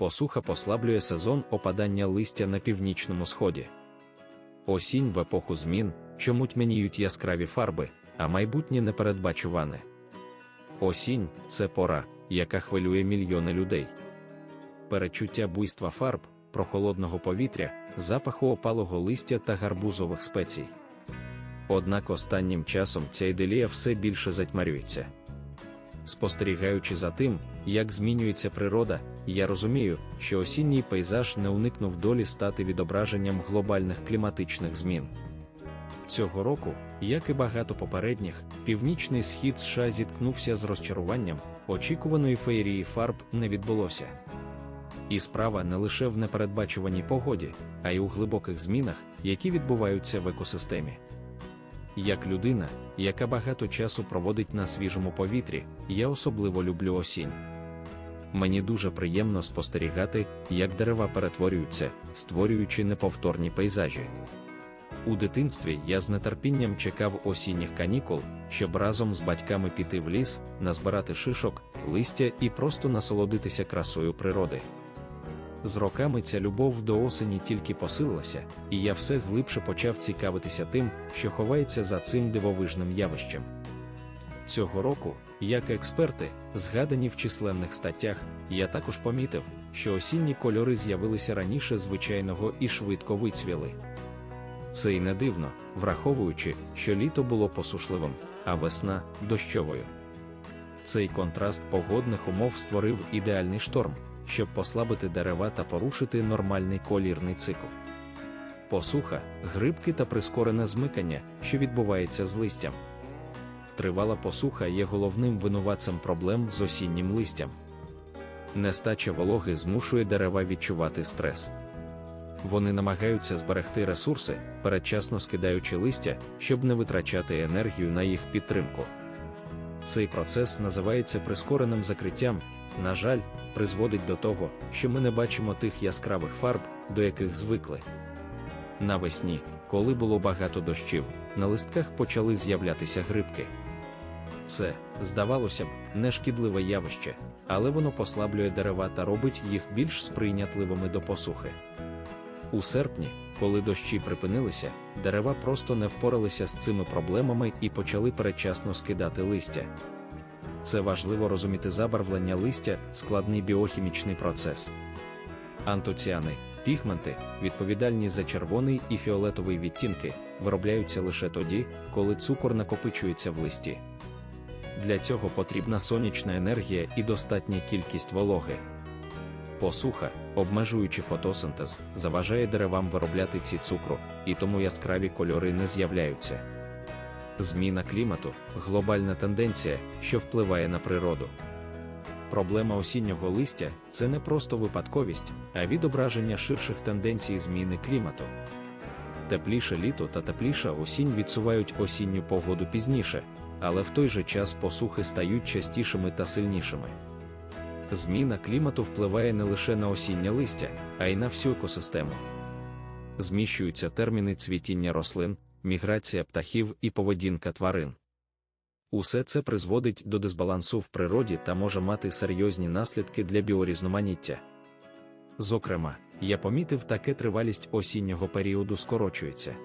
посуха послаблює сезон опадання листя на північному сході. Осінь в епоху змін, чому тьмяніють яскраві фарби, а майбутнє непередбачуване. Осінь це пора, яка хвилює мільйони людей. Перечуття буйства фарб, прохолодного повітря, запаху опалого листя та гарбузових спецій. Однак останнім часом ця іделія все більше затьмарюється. Спостерігаючи за тим, як змінюється природа, я розумію, що осінній пейзаж не уникнув долі стати відображенням глобальних кліматичних змін. Цього року, як і багато попередніх, північний схід США зіткнувся з розчаруванням, очікуваної феєрії фарб не відбулося. І справа не лише в непередбачуваній погоді, а й у глибоких змінах, які відбуваються в екосистемі. Як людина, яка багато часу проводить на свіжому повітрі, я особливо люблю осінь. Мені дуже приємно спостерігати, як дерева перетворюються, створюючи неповторні пейзажі. У дитинстві я з нетерпінням чекав осінніх канікул, щоб разом з батьками піти в ліс, назбирати шишок, листя і просто насолодитися красою природи. З роками ця любов до осені тільки посилилася, і я все глибше почав цікавитися тим, що ховається за цим дивовижним явищем. Цього року, як експерти, згадані в численних статтях, я також помітив, що осінні кольори з'явилися раніше звичайного і швидко вицвіли. Це й не дивно, враховуючи, що літо було посушливим, а весна дощовою. Цей контраст погодних умов створив ідеальний шторм, щоб послабити дерева та порушити нормальний колірний цикл. Посуха, грибки та прискорене змикання, що відбувається з листям. Тривала посуха є головним винуватцем проблем з осіннім листям. Нестача вологи змушує дерева відчувати стрес. Вони намагаються зберегти ресурси, передчасно скидаючи листя, щоб не витрачати енергію на їх підтримку. Цей процес називається прискореним закриттям, на жаль, призводить до того, що ми не бачимо тих яскравих фарб, до яких звикли. Навесні, коли було багато дощів, на листках почали з'являтися грибки. Це, здавалося б, нешкідливе явище, але воно послаблює дерева та робить їх більш сприйнятливими до посухи. У серпні, коли дощі припинилися, дерева просто не впоралися з цими проблемами і почали передчасно скидати листя. Це важливо розуміти забарвлення листя, складний біохімічний процес. Антоціани, пігменти, відповідальні за червоний і фіолетовий відтінки, виробляються лише тоді, коли цукор накопичується в листі. Для цього потрібна сонячна енергія і достатня кількість вологи. Посуха, обмежуючи фотосинтез, заважає деревам виробляти ці цукру, і тому яскраві кольори не з'являються. Зміна клімату глобальна тенденція, що впливає на природу. Проблема осіннього листя це не просто випадковість, а відображення ширших тенденцій зміни клімату. Тепліше літо та тепліша осінь відсувають осінню погоду пізніше, але в той же час посухи стають частішими та сильнішими. Зміна клімату впливає не лише на осіннє листя, а й на всю екосистему. Зміщуються терміни цвітіння рослин, міграція птахів і поведінка тварин. Усе це призводить до дисбалансу в природі та може мати серйозні наслідки для біорізноманіття. Зокрема, я помітив, таке тривалість осіннього періоду скорочується.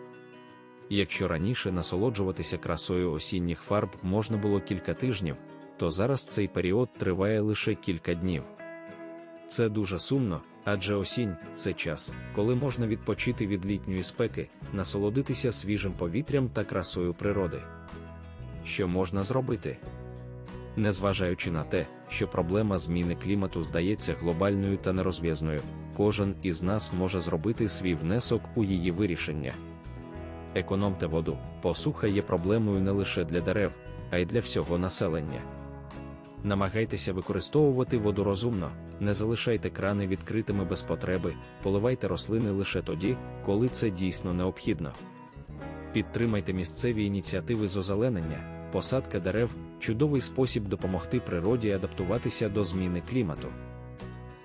Якщо раніше насолоджуватися красою осінніх фарб можна було кілька тижнів, то зараз цей період триває лише кілька днів. Це дуже сумно, адже осінь це час, коли можна відпочити від літньої спеки, насолодитися свіжим повітрям та красою природи. Що можна зробити? Незважаючи на те, що проблема зміни клімату здається глобальною та нерозв'язною, кожен із нас може зробити свій внесок у її вирішення. Економте воду, посуха є проблемою не лише для дерев, а й для всього населення. Намагайтеся використовувати воду розумно, не залишайте крани відкритими без потреби, поливайте рослини лише тоді, коли це дійсно необхідно. Підтримайте місцеві ініціативи з озеленення, посадка дерев чудовий спосіб допомогти природі адаптуватися до зміни клімату.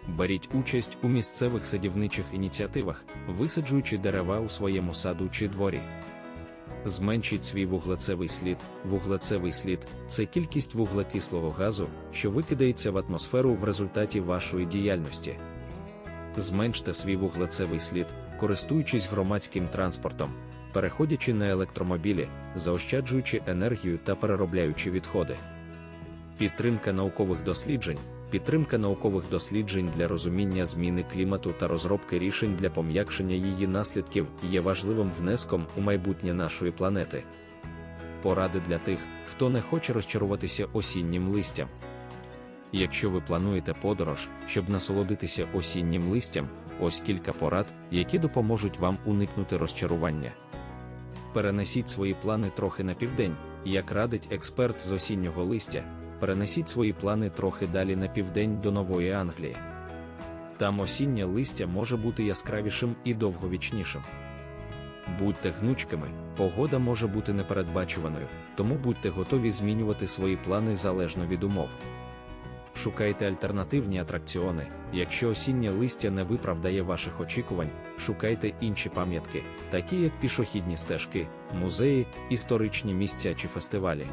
Беріть участь у місцевих садівничих ініціативах, висаджуючи дерева у своєму саду чи дворі. Зменшіть свій вуглецевий слід. Вуглецевий слід це кількість вуглекислого газу, що викидається в атмосферу в результаті вашої діяльності. Зменште свій вуглецевий слід, користуючись громадським транспортом, переходячи на електромобілі, заощаджуючи енергію та переробляючи відходи. Підтримка наукових досліджень. Підтримка наукових досліджень для розуміння зміни клімату та розробки рішень для пом'якшення її наслідків є важливим внеском у майбутнє нашої планети. Поради для тих, хто не хоче розчаруватися осіннім листям. Якщо ви плануєте подорож, щоб насолодитися осіннім листям, ось кілька порад, які допоможуть вам уникнути розчарування. Перенесіть свої плани трохи на південь, як радить експерт з осіннього листя, перенесіть свої плани трохи далі на південь до Нової Англії. Там осіннє листя може бути яскравішим і довговічнішим. Будьте гнучкими, погода може бути непередбачуваною, тому будьте готові змінювати свої плани залежно від умов. Шукайте альтернативні атракціони. Якщо осіннє листя не виправдає ваших очікувань, шукайте інші пам'ятки, такі як пішохідні стежки, музеї, історичні місця чи фестивалі.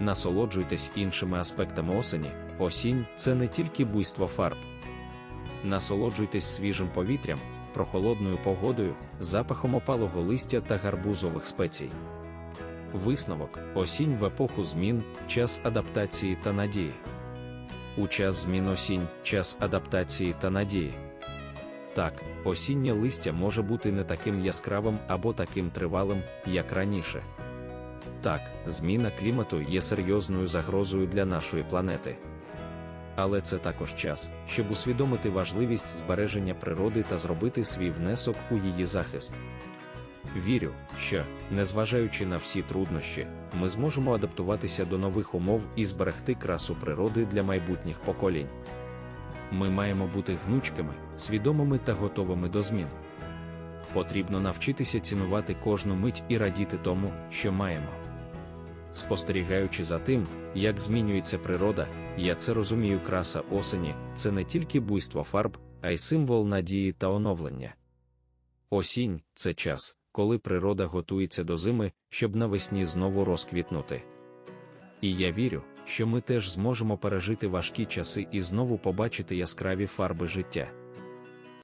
Насолоджуйтесь іншими аспектами осені. Осінь це не тільки буйство фарб. Насолоджуйтесь свіжим повітрям, прохолодною погодою, запахом опалого листя та гарбузових спецій. Висновок: осінь в епоху змін, час адаптації та надії. У час змін осінь, час адаптації та надії. Так, осіннє листя може бути не таким яскравим або таким тривалим, як раніше. Так, зміна клімату є серйозною загрозою для нашої планети. Але це також час, щоб усвідомити важливість збереження природи та зробити свій внесок у її захист. Вірю, що, незважаючи на всі труднощі, ми зможемо адаптуватися до нових умов і зберегти красу природи для майбутніх поколінь. Ми маємо бути гнучкими, свідомими та готовими до змін. Потрібно навчитися цінувати кожну мить і радіти тому, що маємо. Спостерігаючи за тим, як змінюється природа, я це розумію, краса осені це не тільки буйство фарб, а й символ надії та оновлення. Осінь це час, коли природа готується до зими, щоб навесні знову розквітнути. І я вірю, що ми теж зможемо пережити важкі часи і знову побачити яскраві фарби життя.